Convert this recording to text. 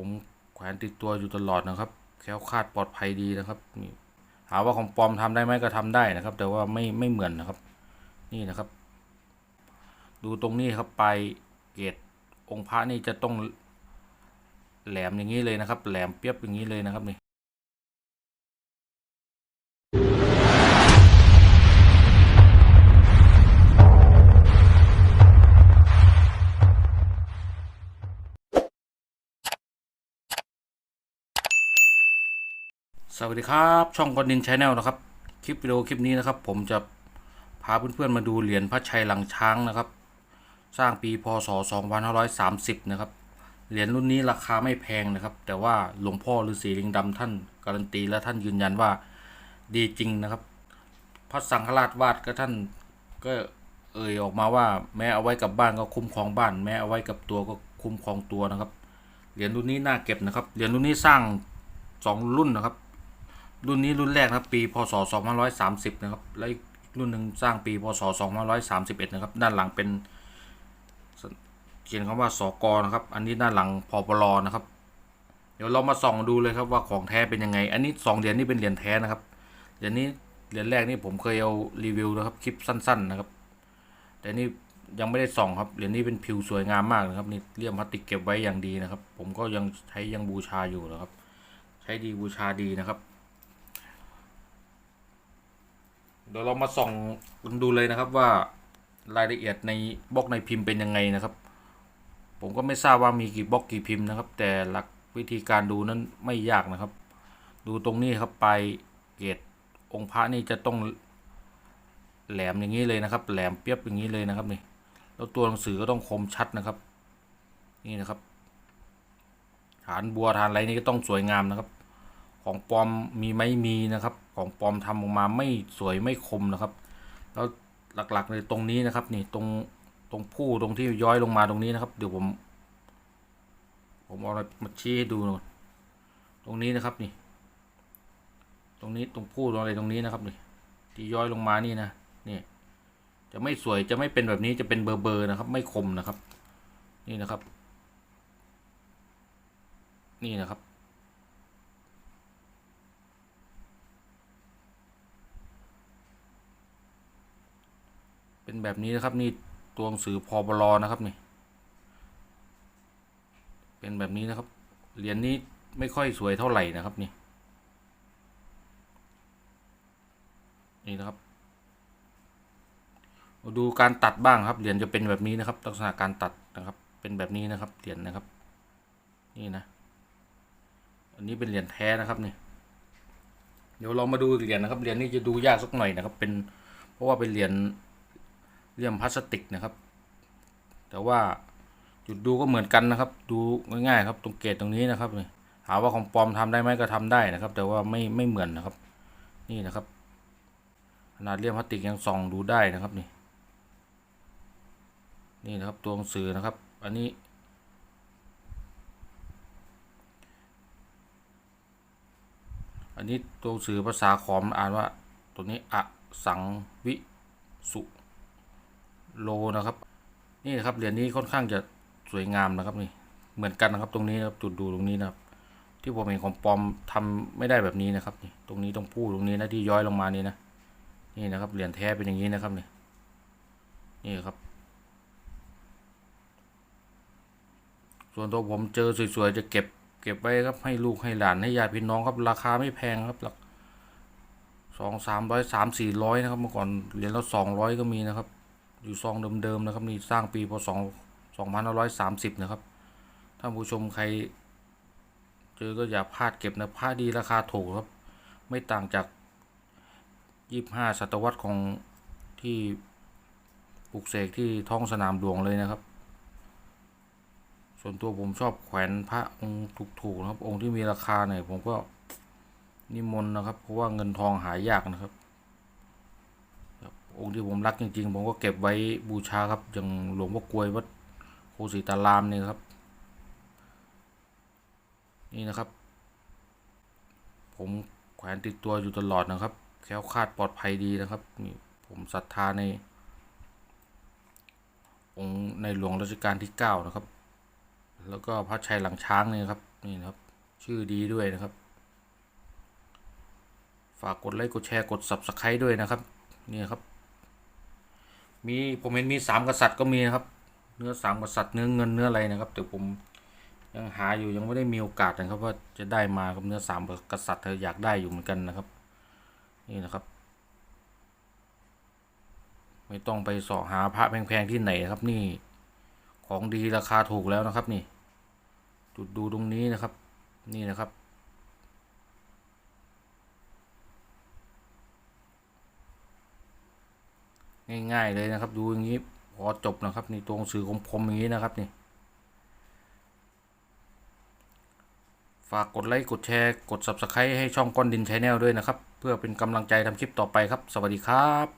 ผมแขวนติดตัวอยู่ตลอดนะครับ แค้วคาดปลอดภัยดีนะครับนี่ถาว่าของปลอมทำได้ไหมก็ทำได้นะครับ แต่ว่าไม่ไม่เหมือนนะครับ นี่นะครับ ดูตรงนี้ครับไปเกตองค์พระนี่จะต้องแหลมอย่างนี้เลยนะครับ แหลมเปียบอย่างนี้เลยนะครับนี่ สวัสดีครับ ช่องกอนดินชาแนลนะครับ คลิปวิดีโอคลิปนี้นะครับ ผมจะพาเพื่อนๆมาดูเหรียญพระชัยหลังช้างนะครับ สร้างปีพศ 2530 นะครับ เหรียญรุ่นนี้ราคาไม่แพงนะครับ แต่ว่าหลวงพ่อฤาษีลิงดำท่านการันตีและท่านยืนยันว่าดีจริงนะครับ พระสังฆราชวาดก็ท่านก็เอ่ยออกมาว่าแม้เอาไว้กับบ้านก็คุ้มครองบ้าน แม้เอาไว้กับตัวก็คุ้มครองตัวนะครับ เหรียญรุ่นนี้น่าเก็บนะครับ เหรียญรุ่นนี้สร้างสองรุ่นนะครับ รุ่นนี้รุ่นแรกนะครับ ปีพศ2530 นะครับ และอีกรุ่นหนึ่งสร้างปีพศ2531 นะครับ ด้านหลังเป็นเขียนคำว่าสกนะครับ อันนี้ด้านหลังพปลนะครับ เดี๋ยวเรามาส่องดูเลยครับว่าของแท้เป็นยังไง อันนี้สองเหรียญนี่เป็นเหรียญแท้นะครับ เหรียญนี้เหรียญแรกนี่ผมเคยเอารีวิวนะครับคลิปสั้น ๆนะครับ แต่นี่ยังไม่ได้ส่องครับ เหรียญนี้เป็นผิวสวยงามมากนะครับนี่เลี่ยมพลาสติกเก็บไว้อย่างดีนะครับ ผมก็ยังใช้ยังบูชาอยู่นะครับ ใช้ดีบูชาดีนะครับ เดี๋ยวเรามาส่องกันดูเลยนะครับว่ารายละเอียดในบล็อกในพิมพ์เป็นยังไงนะครับ ผมก็ไม่ทราบว่ามีกี่บล็อกกี่พิมพ์นะครับ แต่หลักวิธีการดูนั้นไม่ยากนะครับ ดูตรงนี้ครับไปเกตองค์พระนี่จะต้องแหลมอย่างนี้เลยนะครับ แหลมเปียบอย่างนี้เลยนะครับนี่แล้วตัวหนังสือก็ต้องคมชัดนะครับ นี่นะครับ ฐานบัวฐานอะไรนี่ก็ต้องสวยงามนะครับ ของปลอมมีไหมมีนะครับ ของปลอมทำออกมาไม่สวยไม่คมนะครับ แล้วหลักๆเลยตรงนี้นะครับ นี่ตรงตรงผู้ตรงที่ย้อยลงมาตรงนี้นะครับ เดี๋ยวผม ผมเอามาชี้ให้ดูหน่อยตรงนี้นะครับนี่ ตรงนี้ตรงผู้ตรงอะไรตรงนี้นะครับนี่ที่ย้อยลงมานี่นะนี่จะไม่สวยจะไม่เป็นแบบนี้จะเป็นเบอร์เบอร์นะครับ ไม่คมนะครับ นี่นะครับ นี่นะครับ เป็นแบบนี้นะครับนี่ตัวหนังสือพอบลอนะครับนี่ เป็นแบบนี้นะครับ เหรียญนี้ไม่ค่อยสวยเท่าไหร่นะครับนี่ นี่นะครับมาดูการตัดบ้างครับ เหรียญจะเป็นแบบนี้นะครับ ลักษณะการตัดนะครับ เป็นแบบนี้นะครับ เหรียญนะครับ นี่นะ อันนี้เป็นเหรียญแท้นะครับนี่เดี๋ยวเรามาดูเหรียญนะครับ เหรียญนี้จะดูยากสักหน่อยนะครับ เป็นเพราะว่าเป็นเหรียญ เลี่ยมพลาสติกนะครับ แต่ว่าจุดดูก็เหมือนกันนะครับ ดูง่ายๆครับ ตรงเกตตรงนี้นะครับนี่หาว่าของปลอมทำได้ไหมก็ทำได้นะครับ แต่ว่าไม่ไม่เหมือนนะครับ นี่นะครับ ขนาดเลี่ยมพลาสติกยังส่องดูได้นะครับนี่ นี่นะครับตัวหนังสือนะครับ อันนี้อันนี้ตัวหนังสือภาษาขอมอ่านว่า ตัวนี้อสังวิสุ โลนะครับ นี่นะครับเหรียญนี้ค่อนข้างจะสวยงามนะครับนี่เหมือนกันนะครับตรงนี้นะครับจุดดูตรงนี้นะครับ ที่ผมเห็นของปอมทำไม่ได้แบบนี้นะครับนี่ตรงนี้ตรงพูตรงนี้นะที่ย้อยลงมานี่นะนี่นะครับเหรียญแท้เป็นอย่างนี้นะครับนี่นี่ครับ ส่วนตัวผมเจอสวยๆจะเก็บเก็บไว้ครับให้ลูกให้หลานให้ญาติพี่น้องครับราคาไม่แพงครับหลักสองสามร้อยสามสี่ร้อยนะครับเมื่อก่อนเหรียญละสองร้อยก็มีนะครับ อยู่ซองเดิมๆนะครับนี่สร้างปีพศสองพันห้าร้อยสามสิบนะครับถ้าผู้ชมใคร เจอก็อย่าพลาดเก็บนะผ้าดีราคาถูกครับ ไม่ต่างจากยี่ห้าศตวรรษของที่ปลูกเสกที่ท้องสนามหลวงเลยนะครับ ส่วนตัวผมชอบแขวนพระองค์ถูกๆนะครับ องค์ที่มีราคาเนี่ยผมก็นิมนต์นะครับ เพราะว่าเงินทองหายากนะครับ องค์ที่ผมรักจริง ๆ ผมก็เก็บไว้บูชาครับอย่างหลวงพ่อกลวยวัดโคสิตารามเนี่ยครับ นี่นะครับ ผมแขวนติดตัวอยู่ตลอดนะครับ แค้วคาดปลอดภัยดีนะครับนี่ผมศรัทธาใน องค์ในหลวงรัชกาลที่เก้านะครับ แล้วก็พระชัยหลังช้างเนี่ยครับนี่นะครับ ชื่อดีด้วยนะครับฝากกดไลค์ กดแชร์ กด subscribe ด้วยนะครับ นี่ครับ มีผมเห็นมีสามกษัตริย์ก็มีนะครับ เนื้อสามกษัตริย์เนื้อเงินเนื้ออะไรนะครับแต่ผมยังหาอยู่ยังไม่ได้มีโอกาสนะครับว่าจะได้มากับเนื้อสามกษัตริย์เธออยากได้อยู่เหมือนกันนะครับ นี่นะครับ ไม่ต้องไปสาะหาพระแพงๆที่ไหนนะครับ นี่ของดีราคาถูกแล้วนะครับ นี่จุดดูตรงนี้นะครับ นี่นะครับ ง่าย ๆ เลยนะครับ ดูอย่างนี้พอจบนะครับนี่ตัวหนังสือคมๆอย่างนี้นะครับนี่ฝากกดไลค์กดแชร์กด subscribe ให้ช่องก้อนดินชาแนลด้วยนะครับ เพื่อเป็นกำลังใจทำคลิปต่อไปครับ สวัสดีครับ